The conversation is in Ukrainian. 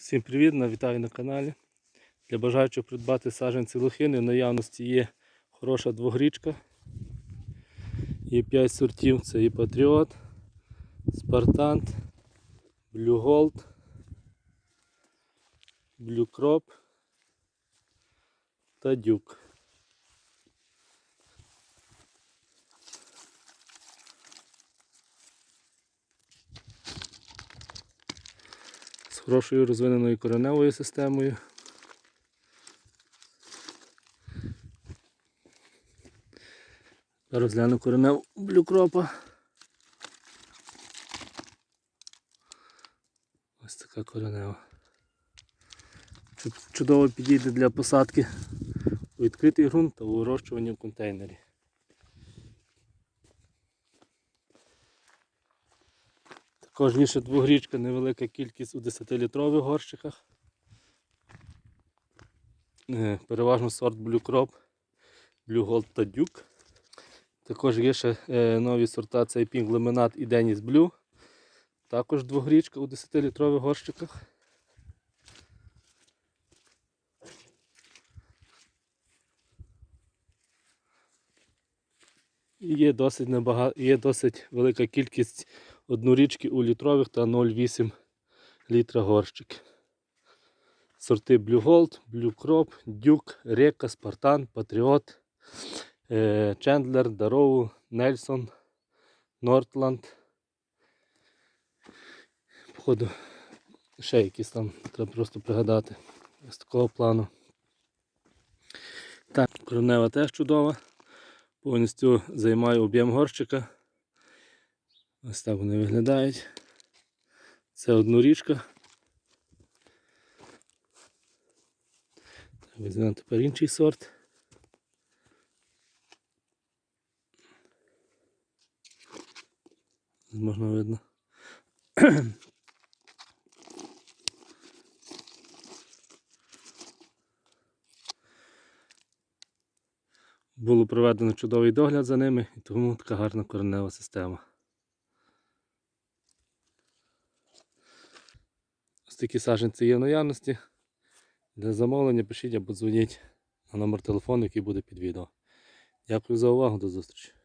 Всім привіт, вітаю на каналі. Для бажаючих придбати саджанці лохини в наявності є хороша двогрічка. Є 5 сортів. Це і Патріот, Спартант, Блюголд, Crop та Дюк. Хорошою розвиненою кореневою системою. Розгляну кореневу блюкропа. Ось така коренева. Чудово підійде для посадки у відкритий ґрунт та у вирощуванні в контейнері. Ще двогрічка, невелика кількість у 10-літрових горщиках. Е, Переважно сорт Blue Crop, Blue Gold та Duke. Також є ще е, нові сорта це Pink Lemonade і Dennis Blue. Також двогрічка у 10-літрових горщиках. І Є досить, небага... є досить велика кількість однорічки у літрових та 0,8 літра горщик. Сорти Blue Gold, Blue Crop, Duke, Река, Спартан, Патріот, е, Чендлер, Дароу, Нельсон, Нортланд. Походу, ще якісь там треба просто пригадати з такого плану. Так, коренева теж чудова. Повністю займає об'єм горщика. Ось так вони виглядають. Це однорічка. Так, Візьмемо тепер інший сорт. Можна видно. Було проведено чудовий догляд за ними, і тому така гарна коренева система. Такі саженці є в наявності. Для замовлення пишіть або дзвоніть на номер телефону, який буде під відео. Дякую за увагу, до зустрічі.